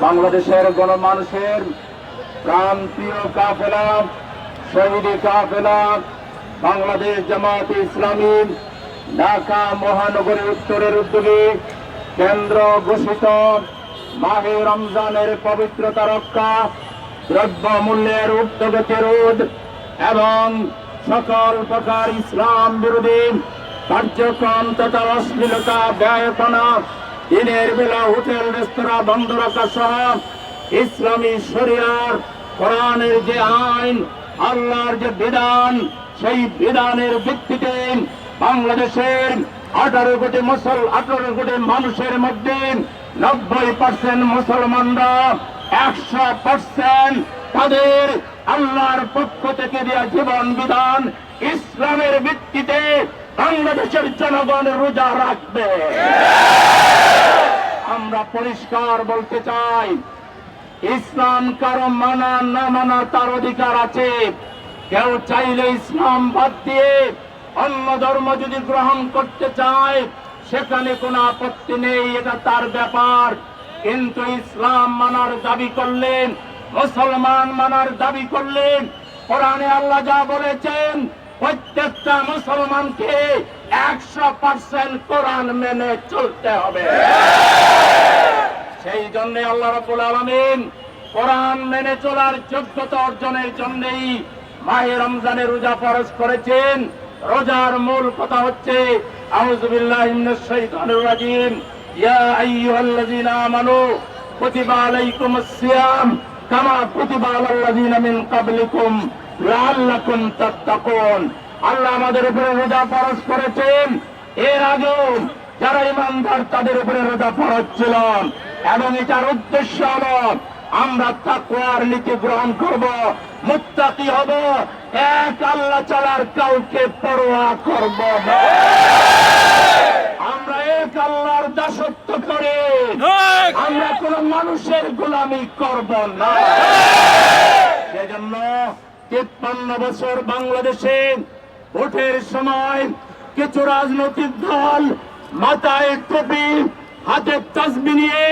বাংলাদেশের গণমানুষের প্রান্তীয় কাফেলা, শহীদি কাফেলা, বাংলাদেশ জামাত ইসলামী ঢাকা মহানগরী উত্তরের উদ্যোগে কেন্দ্র ঘোষিত মাহে রমজানের পবিত্রতা রক্ষা দ্রব্য মূল্যের উদ্যোগকে রোধ এবং সকল প্রকার ইসলাম বিরোধী কার্যক্রম তথা অশ্লীলতা ব্যয়পনা দিনের বেলা হোটেল, রেস্তোরাঁ বন্ধ রাখা সহ ইসলামী শরিয়ার কোরআনের যে আইন, আল্লাহর যে বিধান, সেই বিধানের ভিত্তিতে বাংলাদেশের আঠারো কোটি মুসল, আঠারো কোটি মানুষের মধ্যে নব্বই পার্সেন্ট মুসলমানরা একশো পার্সেন্ট তাদের আল্লাহর পক্ষ থেকে দেওয়া জীবন বিধান ইসলামের ভিত্তিতে বাংলাদেশের জনগণ রোজা রাখবে। আমরা পরিষ্কার বলতে চাই, ইসলাম কারও মানা, না মানা তার অধিকার আছে। কেউ চাইলে ইসলাম বাদ দিয়ে অন্য ধর্ম যদি গ্রহণ করতে চায়, সেখানে কোনো আপত্তি নেই, এটা তার ব্যাপার। কিন্তু ইসলাম মানার দাবি করলেন, মুসলমান মানার দাবি করলেন, কোরআনে আল্লাহ যা বলেছেন প্রত্যেকটা মুসলমানকে একশো পার্সেন্ট কোরআন মেনে চলতে হবে। সেই জন্য আল্লাহ রাব্বুল আলামিন কোরআন মেনে চলার যোগ্যতা অর্জনের জন্যই মাহে রমজানে রোজা ফরজ করেছেন। রোজার মূল কথা হচ্ছে, আউযু বিল্লাহি মিনাশ শাইতানির কামা কুতিবা আলাল্লাযীনা মিন কাবলিকুম। তাত্তাকুন। আল্লাহ আমাদের উপরে রোজা ফরজ করেছেন। এর আগেও যারা ইমানদার তাদের উপরে রোজা ফরজ ছিল। এবং এটার উদ্দেশ্য হলো আমরা তাকুয়ার নীতি গ্রহণ করব মুত্তাকি হব এক আল্লাহ চালার কাউকে পরোয়া করব আমরা এক আল্লাহর দাসত্ব করে আমরা কোন মানুষের গোলামি করব না। সেজন্য তিপ্পান্ন বছর বাংলাদেশে ভোটের সময় কিছু রাজনৈতিক দল মাথায় টুপি, হাতে তসবি নিয়ে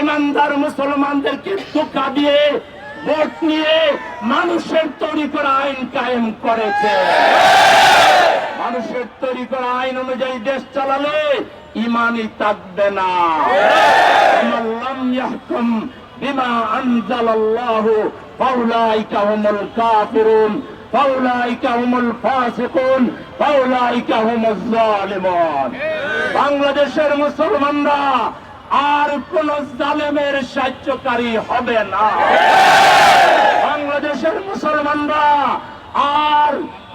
ইমানদার মুসলমানদেরকে ধোকা দিয়ে ভোট নিয়ে মানুষের তৈরি করা আইন কায়েম করেছে। মানুষের তৈরি করা আইন অনুযায়ী দেশ চালালে ইমানই থাকবে না। বাংলাদেশের মুসলমানরা আর কোন জালেমের সাহায্যকারী হবে না। বাংলাদেশের মুসলমানরা আর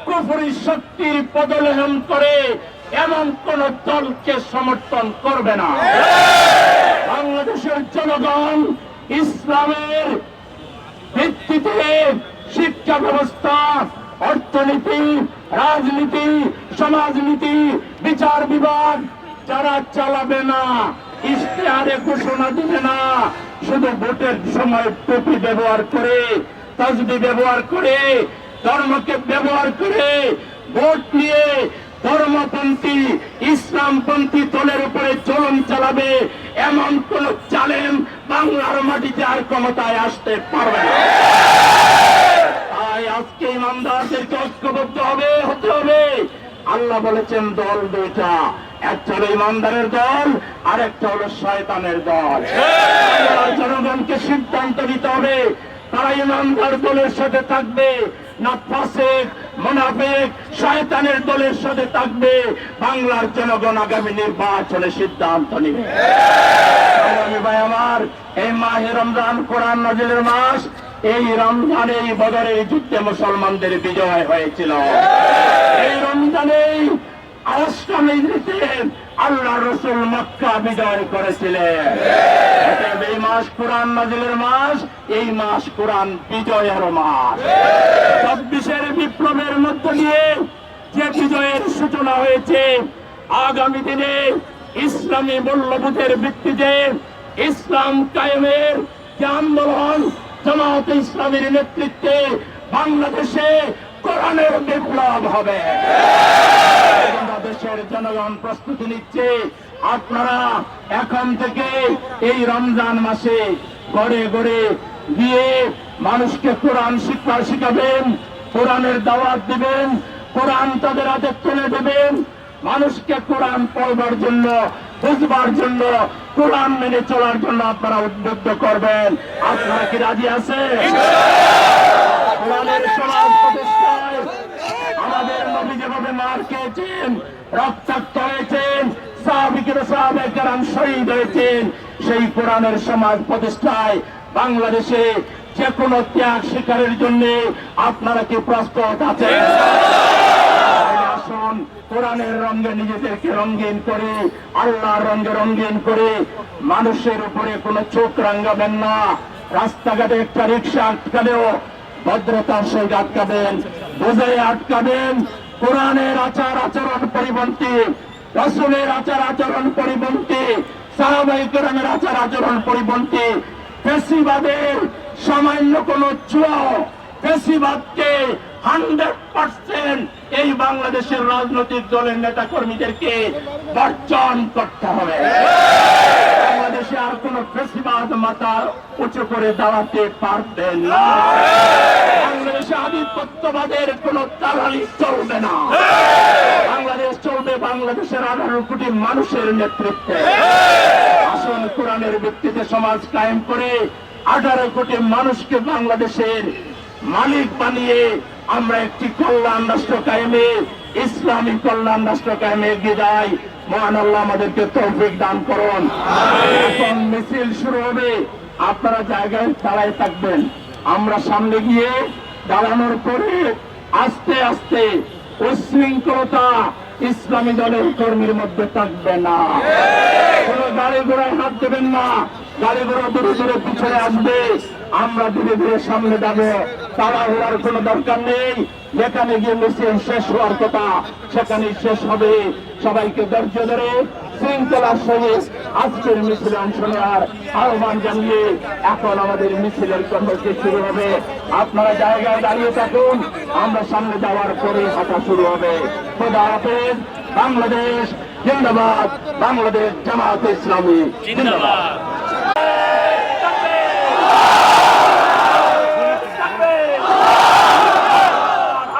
কুফরি শক্তির পদলেহন করে এমন কোন দলকে সমর্থন করবে না। বাংলাদেশের জনগণ ইসলামের ভিত্তিতে শিক্ষা ব্যবস্থা, অর্থনীতি, রাজনীতি, সমাজনীতি, বিচার বিভাগ যারা চালাবে না, ইশতেহারে ঘোষণা দিবে না, শুধু ভোটের সময় টুপি ব্যবহার করে, তাজবি ব্যবহার করে, ধর্মকে ব্যবহার করে, ভোট নিয়ে ধর্মপন্থী, ইসলামপন্থী দলের উপরে চলন চালাবে, এমন কোন চালেন বাংলার মাটিতে আর ক্ষমতায় আসতে পারবে না। তাই আজকে ইমানদারদেরকে ঐক্যবদ্ধ হবে, হতে হবে। আল্লাহ বলেছেন, দল দুইটা, একটা হলো ইমানদারের দল, আর একটা হলো শয়তানের দল। জনগণকে সিদ্ধান্ত নিতে হবে, তারা ইমানদার দলের সাথে থাকবে, না ফাসেক মোনাফেক শয়তানের দলের সাথে থাকবে, বাংলার জনগণ আগামী নির্বাচনে সিদ্ধান্ত নিবে। ভাই আমার, এই মাহে রমজান কোরআন নজরের মাস, এই রমজানে এই বদরের যুদ্ধে মুসলমানদের বিজয় হয়েছিল। এই রমজানে আল্লাহ রসুল মক্কা বিজয় করেছিলেন। এই মাস কোরআন নাজিলের মাস, এই মাস কোরআন বিজয়ের মাস। বিপ্লবের মধ্য দিয়ে যে বিজয়ের সূচনা হয়েছে, আগামী দিনে ইসলামী মূল্যবোধের ভিত্তিতে ইসলাম কায়েমের যে আন্দোলন জামাত ইসলামের নেতৃত্বে বাংলাদেশে কোরআনের বিপ্লব হবে। দেশের জনগণ প্রস্তুতি নিচ্ছে। আপনারা এখন থেকে এই রমজান মাসে ঘরে ঘরে গিয়ে মানুষকে কোরআন শিক্ষা শিখাবেন কোরআনের দাওয়াত দিবেন, কোরআন তাদের হাতে তুলে দেবেন। মানুষকে কোরআন পড়বার জন্য, বুঝবার জন্য, কোরআন মেনে চলার জন্য আপনারা উদ্বুদ্ধ করবেন। আপনারা কি রাজি প্রতিষ্ঠায় আমাদের নবী যেভাবে মার খেয়েছেন, রক্তাক্ত হয়েছেন সাহাবিকের সাহাবেকারাম শহীদ হয়েছেন, সেই কোরআনের সমাজ প্রতিষ্ঠায় বাংলাদেশে যে কোনো ত্যাগ স্বীকারের জন্য আপনারা কি প্রস্তুত আছেন? আসুন কোরআনের রঙে নিজেদেরকে রঙিন করে আল্লাহর রঙে রঙিন করে। মানুষের উপরে কোনো চোখ রাঙ্গাবেন না রাস্তাঘাটে একটা রিক্সা আটকালেও ভদ্রতার সহিত আটকাবেন বোঝাই আটকাবেন। কোরআনের আচার আচরণ পরিপন্থী রসুলের আচার আচরণ পরিপন্থী সাহাবাই কোরআনের আচার আচরণ পরিপন্থী ফেসিবাদের সামান্য কোন চুয়াও ফেসিবাদকে হান্ড্রেড পার্সেন্ট এই বাংলাদেশের রাজনৈতিক দলের নেতা কর্মীদেরকে বর্জন করতে হবে। বাংলাদেশে আর কোন মাথা উঁচু করে দাঁড়াতে না। বাংলাদেশে আধিপত্যবাদের কোন চলবে না। বাংলাদেশ চলবে বাংলাদেশের আঠারো কোটি মানুষের নেতৃত্বে। আসুন কোরআনের ভিত্তিতে সমাজ কায়েম করে আঠারো কোটি মানুষকে বাংলাদেশের মালিক বানিয়ে আমরা একটি কল্যাণ রাষ্ট্র কায়েমে ইসলামী কল্যাণ রাষ্ট্র কায়েমে এগিয়ে যাই। মহান আল্লাহ আমাদেরকে তৌফিক দান করুন। এখন মিছিল শুরু হবে। আপনারা জায়গায় দাঁড়ায় থাকবেন। আমরা সামনে গিয়ে দাঁড়ানোর পরে আস্তে আস্তে উশৃঙ্খলতা ইসলামী দলের কর্মীর মধ্যে থাকবে না। কোন গাড়ি ঘোড়ায় হাত দেবেন না। গাড়ি ঘোড়া ধীরে ধীরে পিছনে আসবে। আমরা ধীরে ধীরে সামনে যাব। তারা হওয়ার কোনো দরকার নেই। যেখানে গিয়ে মিছিল শেষ হওয়ার কথা সেখানে শেষ হবে। সবাইকে ধৈর্য ধরে শৃঙ্খলার সহিত আজকের মিছিলে অংশ নেওয়ার আহ্বান জানিয়ে এখন আমাদের মিছিলের কর্মসূচি শুরু হবে। আপনারা জায়গায় দাঁড়িয়ে থাকুন। আমরা সামনে যাওয়ার পরে হাঁটা শুরু হবে। খোদা হাফেজ। বাংলাদেশ জিন্দাবাদ। বাংলাদেশ জামাত ইসলামী। জিন্দাবাদ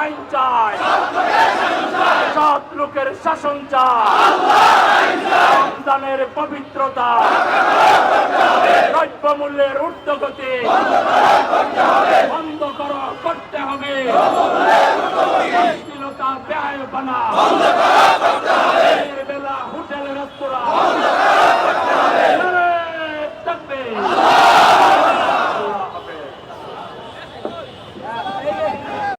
আইন চাই সৎ লোকের শাসন চায়ের পবিত্রতা। দ্রব্য মূল্যের ঊর্ধ্বগতি। বন্ধ করো করতে হবে। ব্যয় বানা।